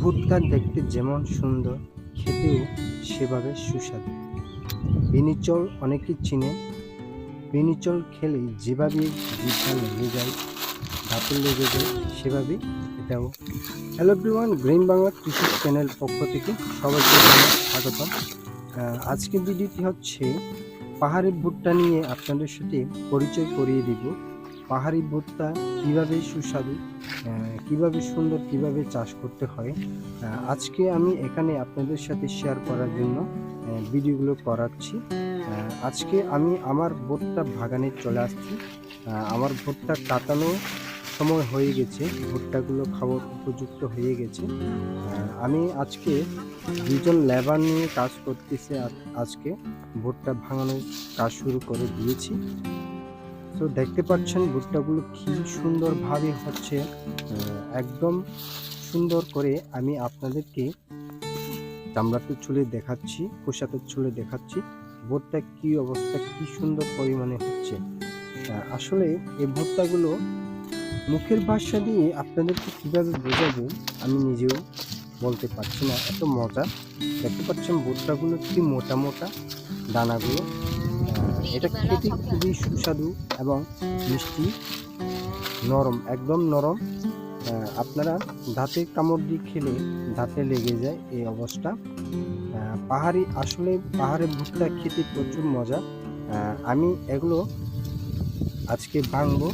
ভুট্টা দেখতে যেমন সুন্দর, খেতেও সেভাবে সুস্বাদু। বিনিচল অনেকে চিনে, বিনিচল খেলে যেভাবে জিভা লেগে যায় দাঁতে লেগে যায়, সেভাবে এটাও। হ্যালো এভরিওয়ান, গ্রিন বাংলা কৃষি চ্যানেল পক্ষ থেকে সবাইকে স্বাগতম। আজকের ভিডিওটি হচ্ছে পাহাড়ি ভুট্টা নিয়ে আপনাদের সাথে পরিচয় করিয়ে দিব। পাহাড়ি ভুট্টা কীভাবে সুস্বাদু কীভাবে সুন্দর, কীভাবে চাষ করতে হয় আজকে আমি এখানে আপনাদের সাথে শেয়ার করার জন্য ভিডিওগুলো করাচ্ছি। আজকে আমি আমার ভুট্টা বাগানে চলে আসছি। আমার ভুট্টা কাটানো সময় হয়ে গেছে, ভুট্টাগুলো খাওয়ার উপযুক্ত হয়ে গেছে। আমি আজকে দুজন লেবার নিয়ে কাজ করতেছে আজকে ভুট্টা ভাঙানোর কাজ শুরু করে দিয়েছি। তো দেখতে পাচ্ছেন ভুট্টাগুলো কি সুন্দরভাবে হচ্ছে একদম সুন্দর করে আমি আপনাদেরকে চামড়াতে চুলে দেখাচ্ছি পোশাকে চুলে দেখাচ্ছি ভুট্টা কি অবস্থা, কি সুন্দর পরিমাণে হচ্ছে। আসলে এই ভুট্টাগুলো মুখের ভাষা দিয়ে আপনাদেরকে কীভাবে বোঝাবো আমি নিজেও বলতে পারছি না, এত মজা দেখতে পাচ্ছেন ভুট্টাগুলো কি মোটা মোটা, দানাগুলো এটা খেতে খুবই সুস্বাদু এবং মিষ্টি, নরম, একদম নরম। আপনারা দাঁতে কামড় দিয়ে খেলে দাঁতে লেগে যায় এই অবস্থা। পাহাড়ি, আসলে পাহাড়ে ভুট্টা খেতে প্রচুর মজা। আমি এগুলো আজকে ভাঙবো।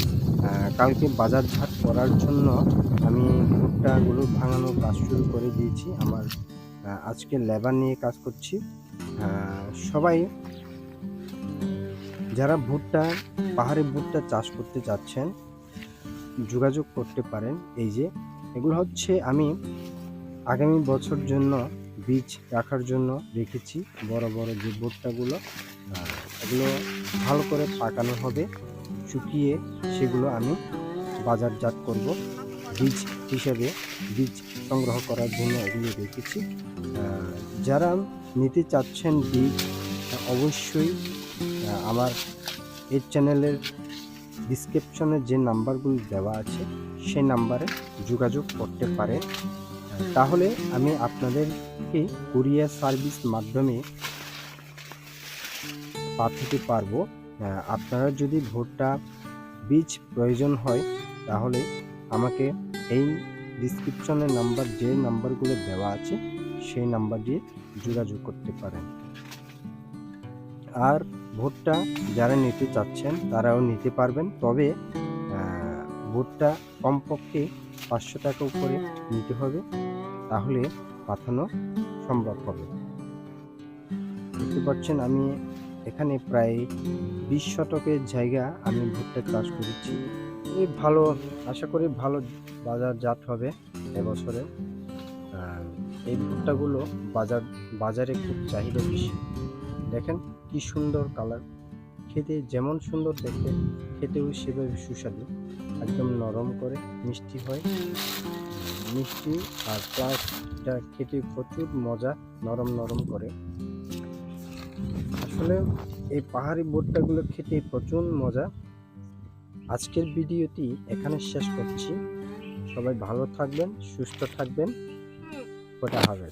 কালকে বাজারঘাট করার জন্য আমি ভুট্টাগুলো ভাঙানোর কাজ শুরু করে দিয়েছি। আমার আজকে লেবার নিয়ে কাজ করছি। সবাই যারা ভুট্টা পাহাড়ে ভুট্টা চাষ করতে চাচ্ছেন যোগাযোগ করতে পারেন। এই যে এগুলো হচ্ছে আমি আগামী বছর জন্য বীজ রাখার জন্য রেখেছি বড় বড় যে ভুট্টাগুলো এগুলো ভালো করে পাকানো হবে শুকিয়ে সেগুলো আমি বাজারজাত করব। বীজ হিসেবে বীজ সংগ্রহ করার জন্য এগুলো রেখেছি। যারা নিতে চাচ্ছেন বীজ অবশ্যই আমার এই চ্যানেলের ডিসক্রিপশনে যে নাম্বারগুলো দেওয়া আছে, সেই নাম্বারে যোগাযোগ করতে পারেন। তাহলে আমি আপনাদেরকে কুরিয়ার সার্ভিস মাধ্যমে পাঠাতে পারব। আপনারা যদি ভুট্টা বীজ প্রয়োজন হয়, তাহলে আমাকে এই ডিসক্রিপশনের নাম্বার, যে নাম্বারগুলো দেওয়া আছে, সেই নাম্বার দিয়ে যোগাযোগ করতে পারেন। আর ভুট্টা যারা নিতে চাচ্ছেন, তারাও নিতে পারবেন। তবে ভোটটা কমপক্ষে পাঁচশো টাকা উপরে নিতে হবে। তাহলে পাঠানো সম্ভব হবে। দেখতে পাচ্ছেন, আমি এখানে প্রায় বিশ শতকের জায়গা আমি ভুট্টা চাষ করেছি। এই ভালো, আশা করি ভালো বাজারজাত হবে এবছরে। এই ভুট্টাগুলো বাজার, বাজারে খুব চাহিদা বেশি। দেখেন কি সুন্দর কালার। খেতে যেমন সুন্দর দেখতে খেতেও সেভাবে সুস্বাদু। একদম নরম করে মিষ্টি হয়। মিষ্টি আর প্লাস এটা খেতে প্রচুর মজা নরম নরম করে। আসলে এই পাহাড়ি ভুট্টাগুলো খেতে প্রচুর মজা। আজকের ভিডিওটি এখানে শেষ করছি। সবাই ভালো থাকবেন সুস্থ থাকবেন। ওটা হবে